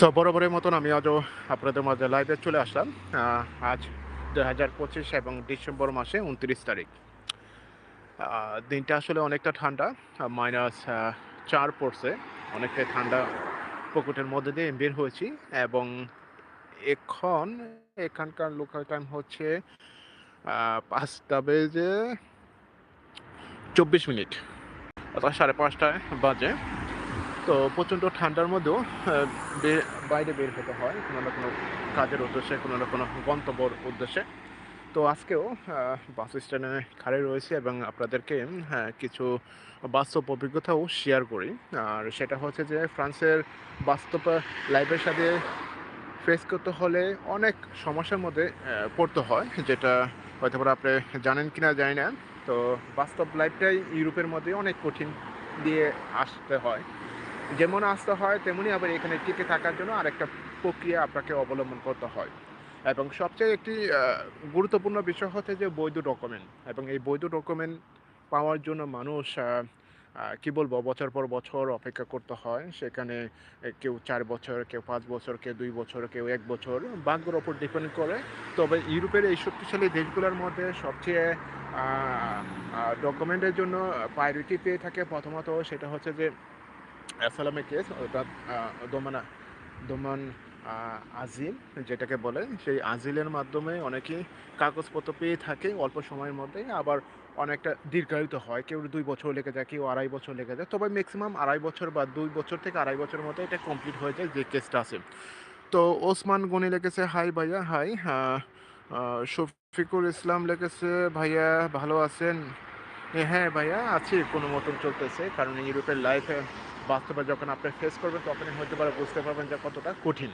So বরাবরের মতন আমি আজও আপনাদের মাঝে লাইভে চলে আসলাম। আজ দু হাজার পঁচিশ এবং ডিসেম্বর মাসে উনত্রিশ তারিখ। দিনটা আসলে অনেকটা ঠান্ডা মাইনাস চার পড়ছে। অনেকটাই ঠান্ডা পকেটের মধ্যে দিয়ে বের হয়েছি এবং এখন এখানকার লোকাল টাইম হচ্ছে পাঁচটা বেজে চব্বিশ মিনিট। অর্থাৎ সাড়ে পাঁচটায় বাজে। তো প্রচণ্ড ঠান্ডার মধ্যেও বাইরে বের হতে হয় কোনো না কোনো কাজের উদ্দেশ্যে কোনো না কোনো গন্তব্যর উদ্দেশ্যে। তো আজকেও বাস স্ট্যান্ডে খাড়ে রয়েছে এবং আপনাদেরকে হ্যাঁ, কিছু বাস্তব অভিজ্ঞতাও শেয়ার করি। আর সেটা হচ্ছে যে ফ্রান্সের বাস্তব লাইফের সাথে ফেস করতে হলে অনেক সমস্যার মধ্যে পড়তে হয় যেটা হয়তো আপনি জানেন কি না জানি না। তো বাস্তব লাইফটাই ইউরোপের মধ্যে অনেক কঠিন দিয়ে আসতে হয়। যেমন আসতে হয়, তেমনি আবার এখানে টিকে থাকার জন্য আরেকটা প্রক্রিয়া আপনাকে অবলম্বন করতে হয়। এবং সবচেয়ে একটি গুরুত্বপূর্ণ বিষয় হচ্ছে যে বৈধ ডকুমেন্ট এবং এই বৈধ ডকুমেন্ট পাওয়ার জন্য মানুষ কি বলব, বছর পর বছর অপেক্ষা করতে হয়। সেখানে কেউ চার বছর, কেউ পাঁচ বছর, কেউ দুই বছর, কেউ এক বছর ভাগ্যের ওপর ডিপেন্ড করে। তবে ইউরোপের এই শক্তিশালী দেশগুলোর মধ্যে সবচেয়ে ডকুমেন্টের জন্য প্রায়োরিটি পেয়ে থাকে প্রথমত সেটা হচ্ছে যে অ্যাসালামে কেস অর্থাৎ দোমানা, দোমান আজিল যেটাকে বলে, সেই আজিলের মাধ্যমে অনেকেই কাগজপত্র পেয়ে থাকে অল্প সময়ের মধ্যে আবার অনেকটা দীর্ঘায়িত হয়। কেউ দুই বছর লেগে যায়, কেউ আড়াই বছর লেগে যায়। তবে ম্যাক্সিমাম আড়াই বছর বা দুই বছর থেকে আড়াই বছরের মধ্যে এটা কমপ্লিট হয়ে যায় যে কেসটা আছে। তো ওসমান গনি লিখেছে, হাই ভাইয়া, হাই শফিকুল ইসলাম লিখেছে, ভাইয়া, ভালো আছেন? হ্যাঁ ভাইয়া, আছি, কোনো মতন চলতেছে, কারণ ইউরোপের লাইফে বাস্তবে যখন আপনি ফেস করবেন, তখনই হয়তো পারে বুঝতে পারবেন যে কতটা কঠিন।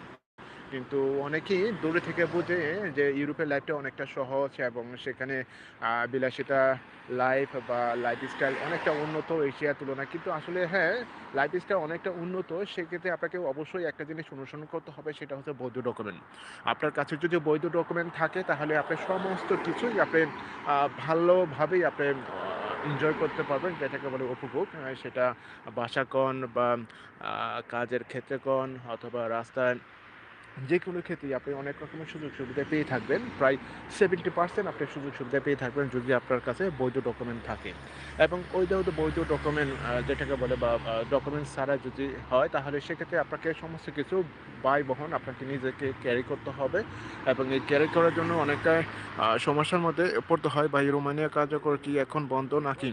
কিন্তু অনেকেই দূরে থেকে বুঝে যে ইউরোপের লাইফটা অনেকটা সহজ এবং সেখানে বিলাসিতা লাইফ বা লাইফস্টাইল অনেকটা উন্নত এশিয়ার তুলনায়। কিন্তু আসলে হ্যাঁ লাইফস্টাইল অনেকটা উন্নত, সেক্ষেত্রে আপনাকে অবশ্যই একটা জিনিস অনুসরণ করতে হবে, সেটা হচ্ছে বৈধ ডকুমেন্ট আপনার কাছে যদি বৈধ ডকুমেন্ট থাকে, তাহলে আপনি সমস্ত কিছুই আপনি ভালোভাবেই আপনি এনজয় করতে পারবেন যেটাকে বলে উপভোগ। সেটা বাসা কন বা কাজের ক্ষেত্রে কন অথবা রাস্তায় যে কোনো ক্ষেত্রেই আপনি অনেক রকমের সুযোগ সুবিধা পেয়ে থাকবেন। প্রায় সেভেন্টি পার্সেন্ট আপনি সুযোগ সুবিধা পেয়ে থাকবেন যদি আপনার কাছে বৈধ ডকুমেন্ট থাকে। এবং ওই যেহেতু বৈধ ডকুমেন্ট যেটাকে বলে বা ডকুমেন্ট ছাড়া যদি হয়, তাহলে সেক্ষেত্রে আপনাকে সমস্ত কিছু ব্যয় বহন আপনাকে নিজেকে ক্যারি করতে হবে। এবং এই ক্যারি করার জন্য অনেকটা সমস্যার মধ্যে পড়তে হয়। বা রোমানিয়া কার্যকর কি এখন বন্ধ নাকি?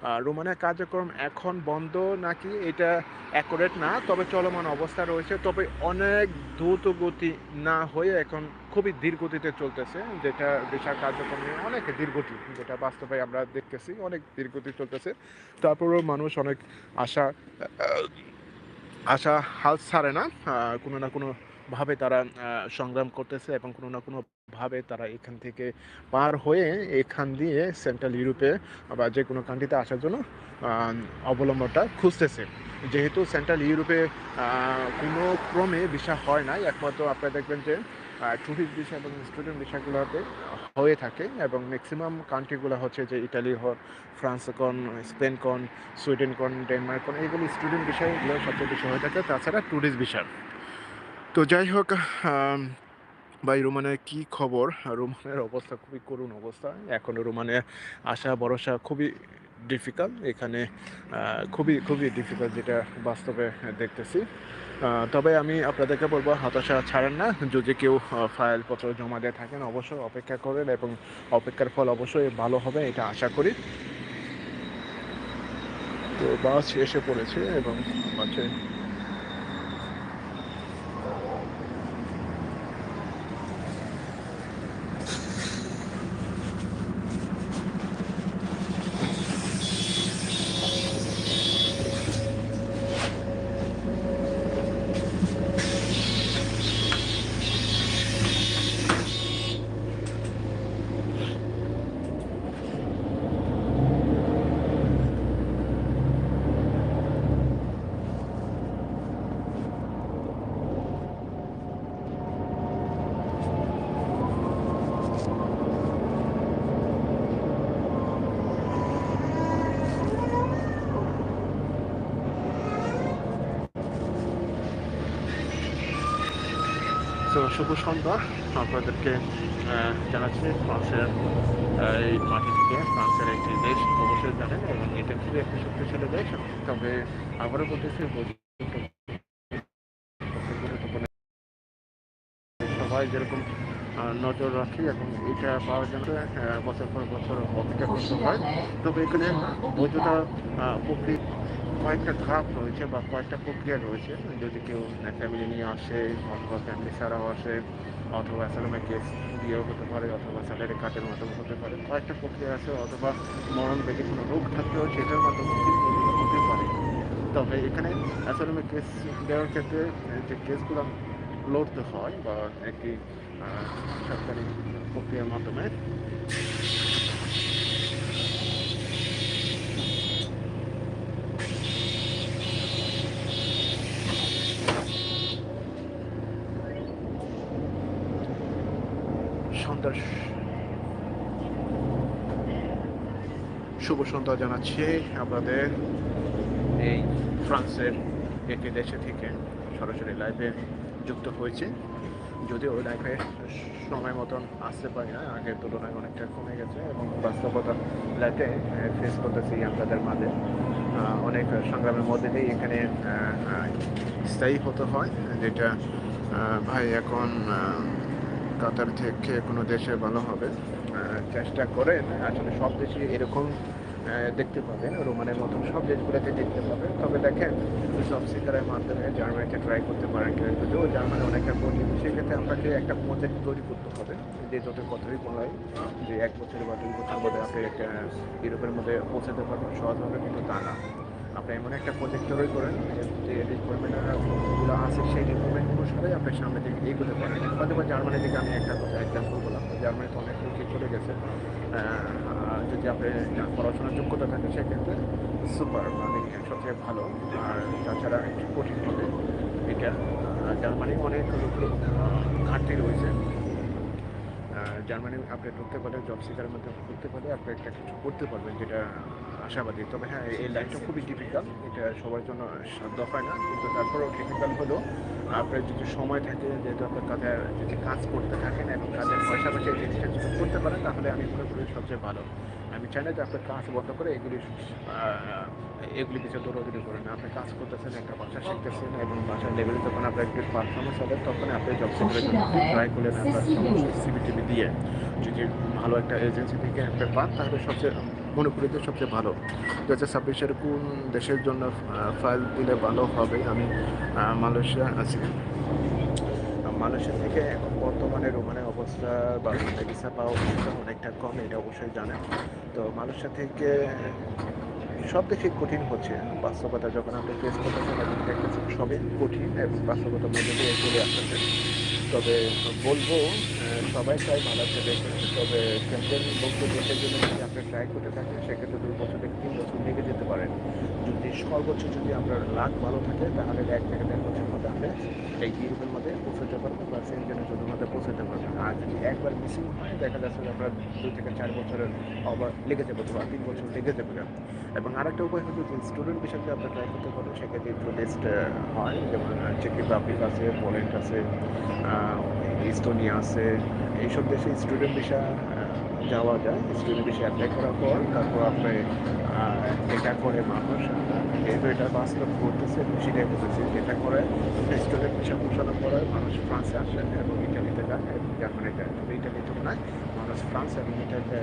আহ, রোমানিয়া কার্যক্রম এখন বন্ধ নাকি এটা অ্যাকুরেট না তবে চলমান অবস্থা রয়েছে। তবে অনেক দ্রুত গতি না হয়ে এখন খুবই ধীর গতিতে চলতেছে যেটা বিশাল কার্যক্রম নিয়ে অনেক ধীরগতি যেটা বাস্তবে আমরা দেখতেছি অনেক ধীরগতি চলতেছে। তারপরেও মানুষ অনেক আশা আশা হাল ছাড়ে না কোনো না কোনো ভাবে তারা সংগ্রাম করতেছে এবং কোনো না কোনো ভাবে তারা এখান থেকে পার হয়ে এখান দিয়ে সেন্ট্রাল ইউরোপে বা যে কোনো কান্ট্রিতে আসার জন্য অবলম্বনটা খুঁজতেছে। যেহেতু সেন্ট্রাল ইউরোপে কোনো ক্রমে ভিসা হয় না একমাত্র আপনারা দেখবেন যে ট্যুরিস্ট ভিসা এবং স্টুডেন্ট ভিসাগুলোতে হয়ে থাকে এবং ম্যাক্সিমাম কান্ট্রিগুলো হচ্ছে যে ইটালি হন ফ্রান্স কন স্পেন কন সুইডেন কন ডেনমার্ক কন, এইগুলো স্টুডেন্ট বিষয়গুলো সবচেয়ে বেশি হয়ে থাকে। তাছাড়া ট্যুরিস্ট ভিসা তো যাই হোক ভাই রোমানের কি খবর? রোমানের অবস্থা খুবই করুণ অবস্থা। এখন রোমানে আসা ভরসা খুবই ডিফিকাল্ট এখানে খুবই খুবই ডিফিকাল্ট যেটা বাস্তবে দেখতেছি। তবে আমি আপনাদেরকে বলব, হতাশা ছাড়েন না। যদি কেউ ফাইলপত্র জমা দিয়ে থাকেন, অবশ্যই অপেক্ষা করেন এবং অপেক্ষার ফল অবশ্যই ভালো হবে, এটা আশা করি। তো বাস এসে পড়েছে এবং বাসে শুভ সন্ধ্যা। আপনাদেরকে জানাচ্ছি ফ্রান্সের এই মাটি থেকে ফ্রান্সের একটি দেশ অবশ্যই জানেন এবং এটা খুবই একটি শক্তিশালী দেশ। তবে আবারও বলতেছি, সবাই যেরকম নজর রাখি এবং এটা পাওয়ার জন্য বছর পর বছর অপেক্ষা করতে হয়। তবে এখানে বৈধতা প্রক্রিয়া কয়েকটা ধাপ রয়েছে বা কয়েকটা প্রক্রিয়া রয়েছে। যদি কেউ ফ্যামিলি নিয়ে আসে, অথবা ফ্যামিলি ছাড়াও আসে, অথবা অ্যাসালামে কেস দিয়েও হতে পারে, অথবা স্যালারি কার্ডের মাধ্যমে হতে পারে, কয়েকটা প্রক্রিয়া আছে, অথবা মরণ বেগে কোনো রোগ থাকলেও সেটার মাধ্যমে হতে পারে। তবে এখানে অ্যাসালামে কেস দেওয়ার ক্ষেত্রে যে কেসগুলো লড়তে হয় বা একটি সরকারি প্রক্রিয়ার মাধ্যমে শুভ সন্ধ্যা জানাচ্ছি আপনাদের এই ফ্রান্সের একটি দেশে থেকে সরাসরি লাইভে যুক্ত হয়েছে। যদিও লাইফে সময় মতন আসতে পারি না, আগের তুলনায় অনেকটা কমে গেছে এবং বাস্তবতা লাইফে ফেস করতেছি আপনাদের মাঝে। অনেক সংগ্রামের মধ্যে দিয়ে এখানে স্থায়ী হতে হয়, যেটা ভাই এখন কাতার থেকে কোনো দেশে ভালো হবে। চেষ্টা করেন, আসলে সব দেশে এরকম দেখতে পাবেন। রোমানের মতন সব দেশগুলোতে দেখতে পাবেন। তবে দেখেন, সব সিকারের মাধ্যমে জার্মানিতে ট্রাই করতে পারেন কিন্তু জার্মানি অনেকটা কঠিন। সেক্ষেত্রে আপনাকে একটা প্রজেক্ট তৈরি করতে হবে। যে যত কথাই বলা হয় যে এক বছর বা দুই বছর মধ্যে আপনি একটা ইউরোপের মধ্যে পৌঁছাতে পারবেন। সহজভাবে কিন্তু তা না। আপনি এমন একটা প্রজেক্ট তৈরি করেন, যে রিকোয়ারমেন্টগুলো আছে, সেই রিকোয়ারমেন্ট অনুসারে আপনি সামনে দিকে এগোতে পারেন। হয়তো বা জার্মানি থেকে আমি একটা কথা এক্সাম্পল বললাম। জার্মানিতে অনেক লোকই চলে গেছে। যদি আপনি পড়াশোনার যোগ্যতা থাকে, সেক্ষেত্রে সুপার মানে সবচেয়ে ভালো। আর তাছাড়া একটু কঠিন হবে। এটা জার্মানি অনেক লোকের ঘাটতি রয়েছে। জার্মানি আপনি ঢুকতে পারলে জব সিকারের মধ্যে ঢুকতে পারলে, আপনি একটা কিছু করতে পারবেন, যেটা আশাবাদী। তবে হ্যাঁ এই লাইনটা খুবই ডিফিকাল্ট এটা সবার জন্য সাধ্য হয় না। কিন্তু তারপরেও ডিফিকাল্ট হলেও আপনার যদি সময় থাকে যেহেতু আপনার কাজে যদি কাজ করতে থাকেন এবং কাজের পাশাপাশি এই জিনিসটা যদি করতে পারেন তাহলে আমি মনে করি সবচেয়ে ভালো। আমি চাই না যে আপনার কাজ বন্ধ করে এগুলি এগুলি কিছু দৌড়াদৌড়ি করেন। না আপনি কাজ করতেছেন একটা ভাষা শিখতেছেন এবং ভাষার লেভেলে যখন আপনার একটু পারফরমেন্স হবে তখন আপনি জব সেক্টরের জন্য ট্রাই করলেন আপনার সমস্ত সিবি টিভি দিয়ে। যদি ভালো একটা এজেন্সি থেকে আপনি পান তাহলে সবচেয়ে মনে করি যে সবচেয়ে ভালো। দু হাজার ছাব্বিশের কোন দেশের জন্য ফাইল দিলে ভালো হবে? আমি মালয়েশিয়া আছি। মালয়েশিয়া থেকে এখন বর্তমানে রোমানের অবস্থা বা ভিসা পাওয়া অনেকটা কম, এটা অবশ্যই জানেন। তো মালয়েশিয়া থেকে সব দেশে কঠিন হচ্ছে। বাস্তবতা যখন আপনি ফেস দেখতেছেন সবই কঠিন এবং বাস্তবতার মধ্যে দিয়ে চলে আসতেছে। তবে বলব সবাই চাই মালয়েশিয়া দেখে তবে সেন্ট্রাল মুক্ত দেশের জন্য যদি আপনি ট্রাই করতে থাকেন, সেক্ষেত্রে দুই বছর থেকে তিন বছর লেগে যেতে পারেন যদি সর্বোচ্চ যদি আপনার লাখ ভালো থাকে, তাহলে এক থেকে দেড় বছরের মধ্যে আপনি এই ইউরোপের মধ্যে পৌঁছাতে পারবেন বা সেন্ট্রালের জন্য মধ্যে পৌঁছাতে পারবেন আর যদি একবার মিসিং হয়, দেখা যাচ্ছে যে আপনার দুই থেকে চার বছরের আবার লেগে যাবে বা তিন বছর লেগে যাবে। এবং আরেকটা উপায় হচ্ছে যে স্টুডেন্ট বিষয়ে আপনি ট্রাই করতে পারেন, সেক্ষেত্রে একটু টেস্ট হয়। যেমন চেক রিপাবলিক আছে পোল্যান্ড আছে ইস্তোনিয়া আছে এইসব দেশে স্টুডেন্ট ভিসা যাওয়া যায়। স্টুডেন্ট ভিসা অ্যাপ্লাই করার পর তারপর আপনি এটা করে মানুষ। যেহেতু এটা বাস্তব করতেছে, সেটাই বলতেছে এটা করে স্টুডেন্ট ভিসা পৌঁছানোর পরে মানুষ ফ্রান্সে আসে এবং ইটালিতে যায়। জার্মানিতে তবে ইটালির মানুষ ফ্রান্স এবং ইটালিতে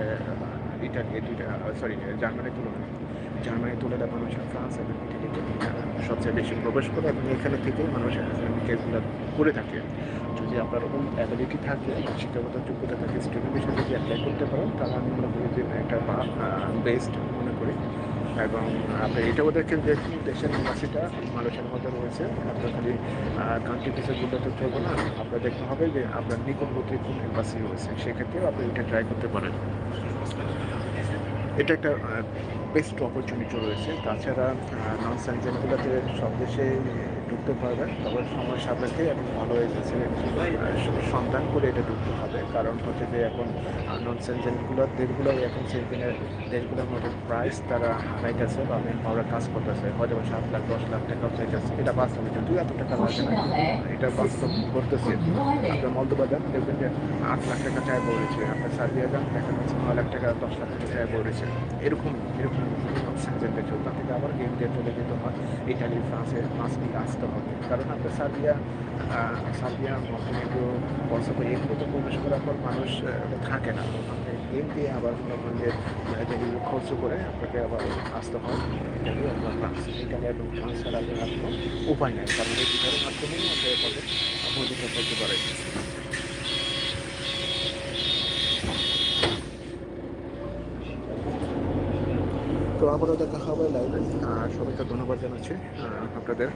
ইটালি দুইটা সরি জার্মানির তুলনায় জার্মানি তুলনায় মানুষ ফ্রান্স এবং ইটালিতে সবচেয়ে বেশি প্রবেশ করে এবং এখানে থেকেই মানুষ কেসগুলো করে থাকে। যদি আপনার ওরকম অ্যাবিলিটি থাকে, শিক্ষাগত যোগ্যতা থাকে স্টুডেন্ট হিসেবে যদি অ্যাপ্লাই করতে পারেন, তাহলে আমি মনে করি যে একটা বেস্ট মনে করি। এবং, আপনি এটাও দেখেন যে দেশের নিবাসীটা মানুষের মধ্যে রয়েছে। আপনার খালি কান্ট্রি পিসেগুলোতে চলবে না। আপনার দেখতে হবে যে আপনার নিকটবর্তী কোন এম্বাসি রয়েছে। সেক্ষেত্রেও আপনি এটা ট্রাই করতে পারেন। এটা একটা বেস্ট অপরচুনিটি রয়েছে তাছাড়া নন সেন্টেনগুলোতে সব দেশে ঢুকতে পারবেন তবে সময় সাপেক্ষে এখন ভালো হয়ে গেছে। সন্ধান করে এটা ঢুকতে হবে। কারণ হচ্ছে যে এখন নন সেন্টেনগুলোর দেশগুলো এখন সেন্টেনের দেশগুলোর মতো প্রাইস তারা হারাইতেছে বা পাওয়ার কাজ করতেছে। হয়তো সাত লাখ, দশ লাখ টাকাও চাইতেছে এটা বাস্তব যদিও এত টাকা লাগে না, এটা বাস্তব করতেছে। আপনার মলদোবা যান দেখবেন যে আট লাখ টাকা চায় পড়েছে আপনার সার্বিয়া যান দেখা যাচ্ছে নয় লাখ টাকা, দশ লাখ টাকা চায় পড়েছে এরকম এরকম নন সেন্টেন্টে চলতে থেকে আবার গেম দিয়ে চলে যেতে হয়। ইটালি ফ্রান্সে পাঁচ আসতে হবে। কারণ আপনার সার্বিয়া সার্বিয়া মন্টিনেগ্রো কসোভো এগুলোতে প্রবেশ করার পর মানুষ থাকে না। আপনি গেম দিয়ে আবার মনে করেন যে আহ, খরচ করে আপনাকে আবার আসতে হয়। ইটালি অথবা ফ্রান্স ইটালি এবং ফ্রান্স ছাড়া আপনার কোনো উপায় নেই। কারণ এই দুটার মাধ্যমেই আপনার পথে ভূমিকা করতে পারে। তো আবারও দেখা হবে লাইভে সবাইকে ধন্যবাদ জানাচ্ছি আপনাদের।